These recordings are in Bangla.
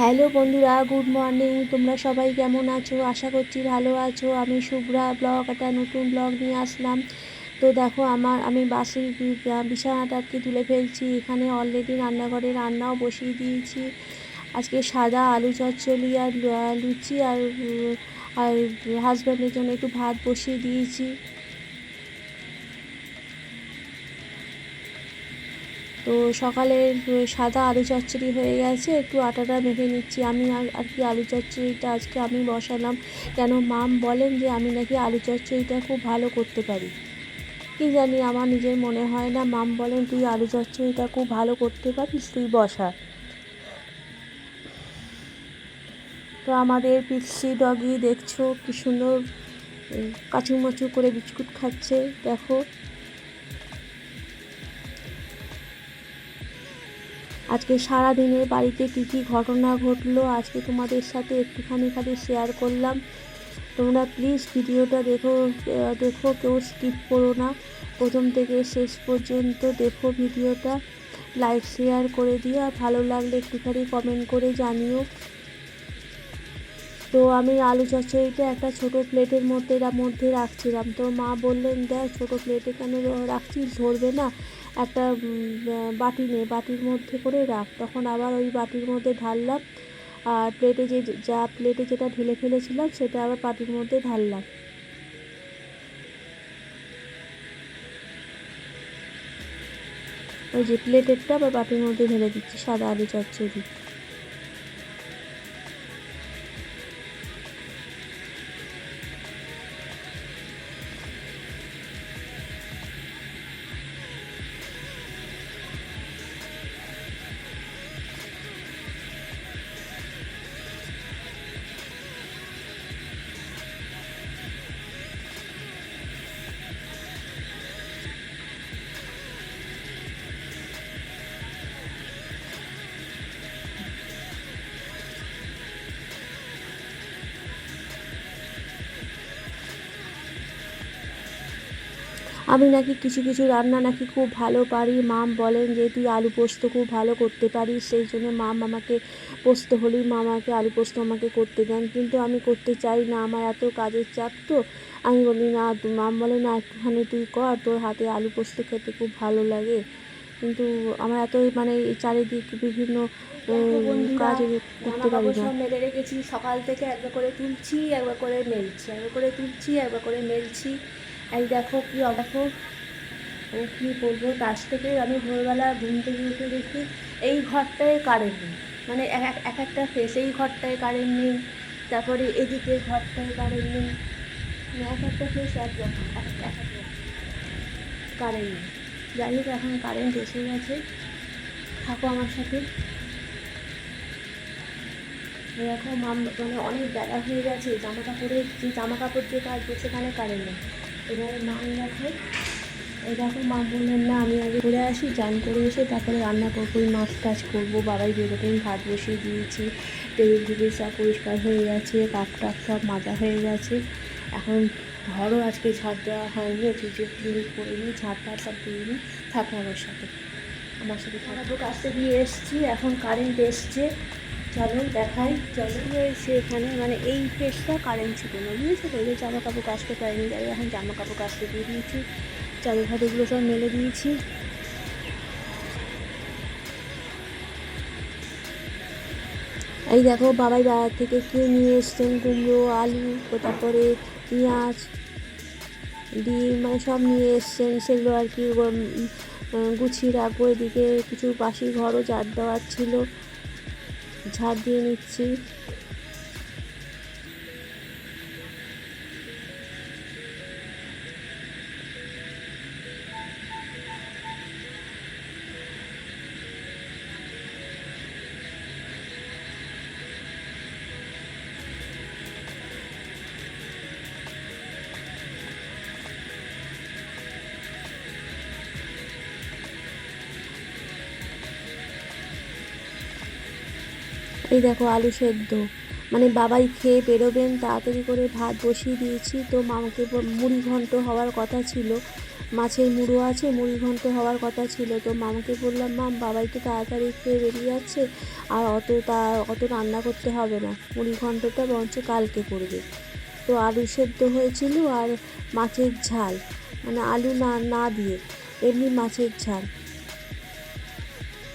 হ্যালো বন্ধুরা, গুড মর্নিং। তোমরা সবাই কেমন আছো? আশা করছি ভালো আছো। আমি শুভ্রা ব্লগ, একটা নতুন ব্লগ নিয়ে আসলাম। তো দেখো, আমার, আমি বাসি বিছানাটাকে তুলে ফেলছি। এখানে অলরেডি রান্নাঘরে রান্নাও বসিয়ে দিয়েছি। আজকে সাদা আলু চচ্চড়ি আর লুচি আর আর হাজব্যান্ডের জন্য একটু ভাত বসিয়ে দিয়েছি। তো সকালে সাদা আলু চচ্চড়ি হয়ে গেছে। একটু আটাটা মেখে নিচ্ছি। আমি আর- কি আলু চচ্চড়িটা আজকে আমি বসালাম। কেন মাম বলেন যে আমি নাকি আলু চচ্চড়িটা খুব ভালো করতে পারি। কি জানি, আমার নিজের মনে হয় না। মাম বলেন, তুই আলু চচ্চড়িটা খুব ভালো করতে পারিস, তুই বসা। তো আমাদের পিসি ডগি দেখছ, কি সুন্দর কাচুমাচু করে বিস্কুট খাচ্ছে। দেখো। আজকে সারা দিনের বাড়িতে কী কী ঘটনা ঘটলো আজকে তোমাদের সাথে একটুখানি খালি শেয়ার করলাম। তোমরা প্লিজ ভিডিওটা দেখো দেখো, কেউ স্কিপ করো না। প্রথম থেকে শেষ পর্যন্ত দেখো ভিডিওটা। লাইক শেয়ার করে দিও। আর ভালো লাগলে একটুখানি কমেন্ট করে জানিও। তো আমি আলু চচ্চড়িটা একটা ছোট প্লেটের মধ্যে মধ্যে রাখছিলাম। তো মা বললেন, দেখ, ছোট প্লেটে কেন রাখছিস? ধরবে না। একটা বাটি নিয়ে বাটির মধ্যে করে রাখ। তখন আবার ওই বাটির মধ্যে ঢাললাম। আর প্লেটে যে, যা প্লেটে যেটা ঢেলে ফেলেছিলাম, সেটা আবার বাটির মধ্যে ঢাললাম। ওই যে প্লেটেরটা আবার বাটির মধ্যে ঢেলে দিচ্ছি, সাদা আলু চচ্চড়ি। আমি নাকি কিছু কিছু রান্না নাকি খুব ভালো পারি। মাম বলেন যে তুই আলু পোস্ত খুব ভালো করতে পারিস। সেই জন্য মাম আমাকে পোস্ত হলেই মা আমাকে আলু পোস্ত আমাকে করতে দেন। কিন্তু আমি করতে চাই না আমার এত কাজের চাপ তো। আমি বলি না মাম বলে না একটুখানি তুই কর তোর হাতে আলু পোস্ত খেতে খুব ভালো লাগে। কিন্তু আমার এত মানে এই চারিদিক বিভিন্ন কাজ করতে পারি না। মেলে রেখেছি। সকাল থেকে একবার করে তুলছি একবার করে মেলছি একবার করে তুলছি একবার করে মেলছি। এই দেখো কি দেখো ও কী বলব তার থেকে আমি ভোরবেলা ঘুম থেকে উঠে দেখি এই ঘরটায় কারেন্ট নেই। মানে এক এক- এক একটা ফেস এই ঘরটায় কারেন্ট নেই, তারপরে এদিকে ঘরটায় কারেন্ট নেই। মানে এক একটা ফেস এক রকম কারেন্ট নেই। যাই হোক, এখন কারেন্ট এসে গেছে। থাকো আমার সাথে। এরকম মানে অনেক বেলা হয়ে গেছে জামা কাপড়ের যে জামা কাপড় দিয়ে কাচবো সেখানে কারেন্ট নেই। এবারে মা দেখো দেখো মা বললেন, না, আমি আগে ঘুরে আসি, চান করে এসে তারপরে রান্না করব মাছ টাছ করব। বাবাই বেরোবেন ভাত বসিয়ে দিয়েছি, টেবিল টেবিল সব পরিষ্কার হয়ে গেছে, কাপ টাপ সব মাজা হয়ে গেছে। এখন ঘরও আজকে ঝাড় দেওয়া হয়নি যে ক্লিন করে নিই ঝাড় টাড় সব দিয়ে নিই, থাকো আমার সাথে। আমার সাথে থাকব কাজটা দিয়ে এসছি, এখন কারেন্ট এসছে। চলো দেখাই, চলো। রয়েছে এখানে মানে এই ফেসটা কারেন্ট ছিল না, বুঝেছ তো? জামা কাপড় কাচতে পারিনি, যাই এখন জামা কাপড় কাচতে দিয়ে দিয়েছি। চাদর ফাদরগুলো সব মেলে দিয়েছি। এই দেখো, বাবাই বাজার থেকে কে নিয়ে এসছেন, কুমড়ো, আলু তারপরে পেঁয়াজ, ডিম মানে সব নিয়ে এসছেন। সেগুলো আর কি গুছিয়ে রাখব। এদিকে কিছু বাসি ঘরও ঝাড় দেওয়ার ছিল। ঝাড় দিয়ে নিচ্ছি। এই দেখো আলু সেদ্ধ। মানে বাবাই খেয়ে বেরোবেন, তাড়াতাড়ি করে ভাত বসিয়ে দিয়েছি। তো মামাকে মুড়ি ঘন্ট হওয়ার কথা ছিল। মাছের মুড়ো আছে, মুড়ি ঘন্ট হওয়ার কথা ছিল। তো মামাকে বললাম মাম বাবাই তো তাড়াতাড়ি খেয়ে বেরিয়ে যাচ্ছে। আর অত তা, অত রান্না করতে হবে না। মুড়ি ঘন্টটা বরঞ্চ কালকে করবে। তো আলু সেদ্ধ হয়েছিল আর মাছের ঝাল। মানে আলু না না দিয়ে, এমনি মাছের ঝাল।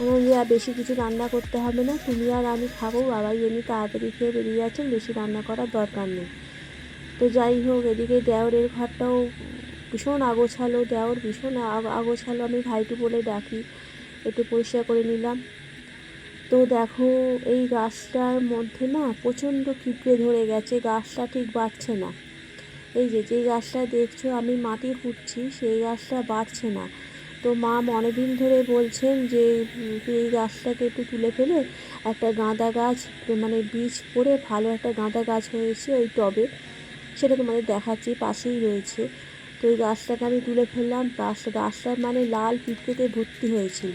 যে আর বেশি কিছু রান্না করতে হবে না। তুমি আর আমি খাব। বাবাই এমনি তাড়াতাড়ি খেয়ে বেরিয়ে যাচ্ছেন। বেশি রান্না করার দরকার নেই। তো যাই হোক, এদিকে দেওরের ঘরটাও ভীষণ আগোছালো। দেওর ভীষণ আগ- আগোছালো। আমি ভাইটু বলে ডাকি, একটু পরিষ্কার করে নিলাম। তো দেখো, এই গাছটার মধ্যে না প্রচণ্ড কিপড়ে ধরে গেছে। গাছটা ঠিক বাড়ছে না। এই যে যে গাছটা দেখছ, আমি মাটি খুঁড়ছি, সেই গাছটা বাড়ছে না। তো মা অনেকদিন ধরে বলছেন যে উম, এই গাছটাকে একটু তুলে ফেলে একটা গাঁদা গাছ মানে বীজ পড়ে ভালো একটা গাঁদা গাছ হয়েছে ওই টবে। সেটা তোমাদের দেখাচ্ছি পাশেই রয়েছে। তো ওই গাছটাকে আমি তুলে ফেললাম। গাছটা গাছটা মানে লাল পিঁপড়েতে ভর্তি হয়েছিল।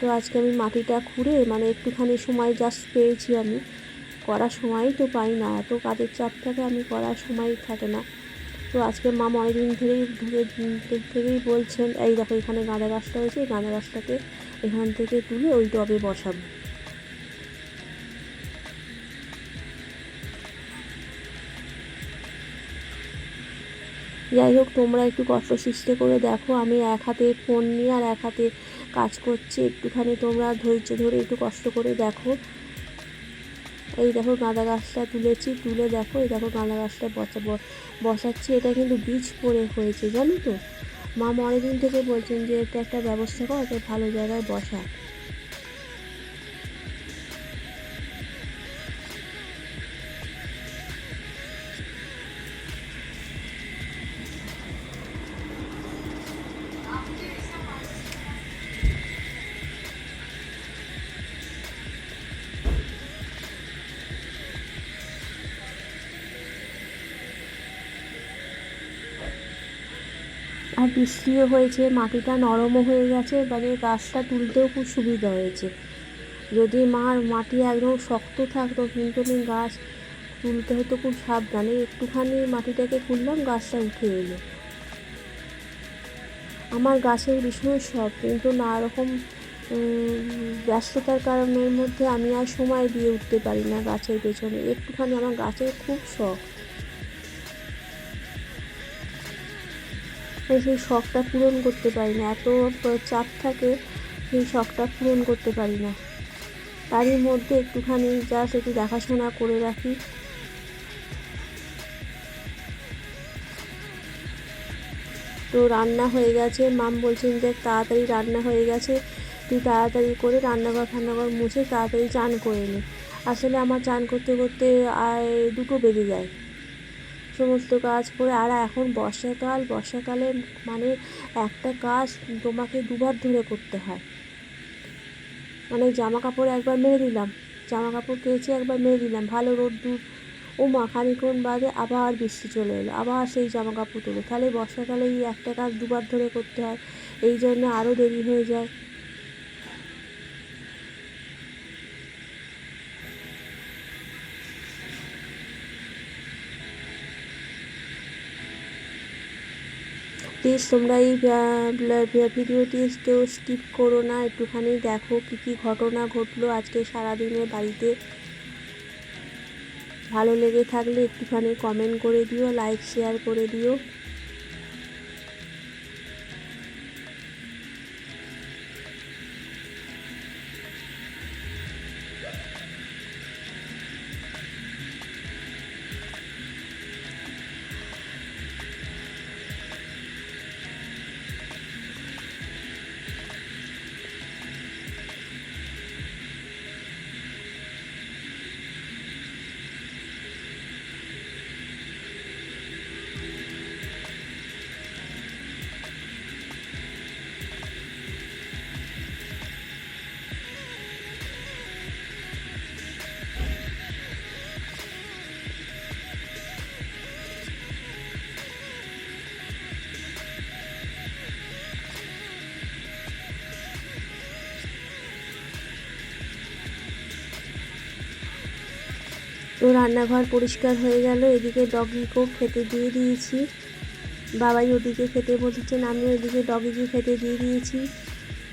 তো আজকে আমি মাটিটা খুঁড়ে মানে একটুখানি সময় জাস্ট পেয়েছি আমি। করার সময়ই তো পাই না। এত কাজের চাপ থাকে আমি করার সময় থাকে না। তো আজকে মাম অনেকদিন ধরেই, ধরে থেকেই বলছেন, এই দেখো, এখানে গাঁদা গাছটা হয়েছে, এই গাঁদা গাছটাকে এখান থেকে তুলে ওই টবে বসাবো। যাই হোক, তোমরা একটু কষ্ট সৃষ্টি করে দেখো, আমি এক হাতে ফোন নিয়ে আর এক হাতে কাজ করছি, একটুখানি তোমরা ধৈর্য ধরে একটু কষ্ট করে দেখো। এই দেখো গাঁদা গাছটা তুলেছি, তুলে দেখো, এই দেখো গাঁদা গাছটা বসা বসাচ্ছি। এটা কিন্তু বীজ পরে হয়েছে, জানো তো? মা অনেকদিন থেকে বলছেন যে এটা একটা ব্যবস্থা কর একটা ভালো জায়গায় বসা। আর বৃষ্টিও হয়েছে, মাটিটা নরমও হয়ে গেছে মানে গাছটা তুলতেও খুব সুবিধা হয়েছে। যদি মার মাটি একদম শক্ত থাকতো, কিন্তু আমি গাছ তুলতে হতো খুব সাবধানে। একটুখানি মাটিটাকে খুললাম গাছটা উঠে এলো। আমার গাছের ভীষণ শখ, কিন্তু নানারকম ব্যস্ততার কারণের মধ্যে আমি আর সময় দিয়ে উঠতে পারি না গাছের পেছনে। একটুখানি আমার গাছের খুব শখ। সেই শখটা পূরণ করতে পারি না। এত চাপ থাকে, সেই শখটা পূরণ করতে পারি না। তারই মধ্যে একটুখানি জাস্ট একটু দেখাশোনা করে রাখি। তো রান্না হয়ে গেছে। মাম বলছেন যে, তাড়াতাড়ি রান্না হয়ে গেছে। তুই তাড়াতাড়ি করে রান্নাঘর ফান্নাঘর মুছে তাড়াতাড়ি চান করে নে। আসলে আমার চান করতে করতে দুটো বেজে যায়। সমস্ত কাজ করে, আর এখন বর্ষাকাল, বর্ষাকালে মানে একটা কাজ তোমাকে দুবার ধরে করতে হয়। মানে জামা কাপড় একবার মেরে দিলাম জামা কাপড় কেচে একবার মেরে দিলাম, ভালো রোদ্দুর ও মা খানিক্ষণ বাদে আবার বৃষ্টি চলে এলো, আবার সেই জামা কাপড় তুলো। তাহলে বর্ষাকালে এই একটা কাজ দুবার ধরে করতে হয়, এই জন্য আরও দেরি হয়ে যায়। প্লিজ তোমরা এই ভিডিওটি কেউ স্কিপ করো না। একটুখানি দেখো কি কি ঘটনা ঘটলো আজকে সারাদিনের বাড়িতে। ভালো লেগে থাকলে একটুখানি কমেন্ট করে দিও লাইক শেয়ার করে দিও। তো রান্নাঘর পরিষ্কার হয়ে গেল। এদিকে ডগিকেও খেতে দিয়ে দিয়েছি। বাবাই ওদিকে খেতে বসেছেন আমি ওইদিকে ডগিকে খেতে দিয়ে দিয়েছি।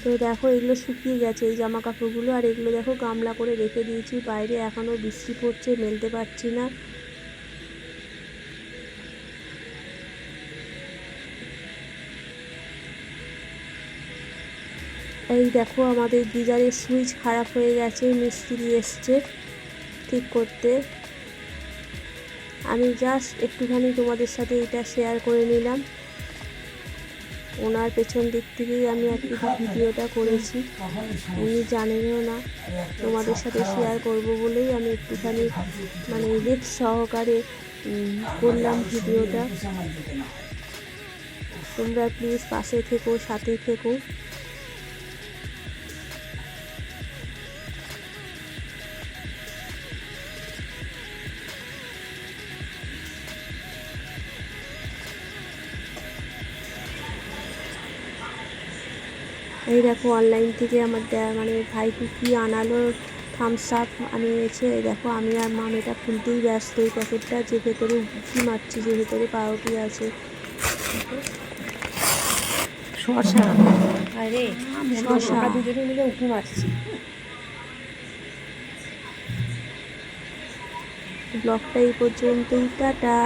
তো দেখো, এগুলো শুকিয়ে গেছে এই জামা কাপড়গুলো আর এগুলো দেখো, গামলা করে রেখে দিয়েছি। বাইরে এখনও বৃষ্টি পড়ছে, মেলতে পারছি না। এই দেখো, আমাদের গিজারের সুইচ খারাপ হয়ে গেছে, মিস্ত্রি এসছে ঠিক করতে। আমি জাস্ট একটুখানি তোমাদের সাথে এটা শেয়ার করে নিলাম। ওনার পেছন দিক থেকেই আমি একটু ভিডিওটা করেছি। উনি জানেনও না, তোমাদের সাথে শেয়ার করব বলেই আমি একটুখানি মানে রিক্স সহকারে করলাম ভিডিওটা। তোমরা প্লিজ পাশে থেকো, সাথে থেকো। এই দেখো অনলাইন থেকে আমার দে- মানে ভাইপু কি আনালো থামস আপ আনিয়েছে। এই দেখো আমি আর মাম এটা খুলতেই ব্যস্ত এই প্যাকেটটা যে ভেতরে উঁকি মারছি যে ভেতরে পাউরুটি আছে। শশা আরে শশা। আমরা দুজনে মিলে উঁকি মারছি। ব্লগটা এই পর্যন্তই টাটা।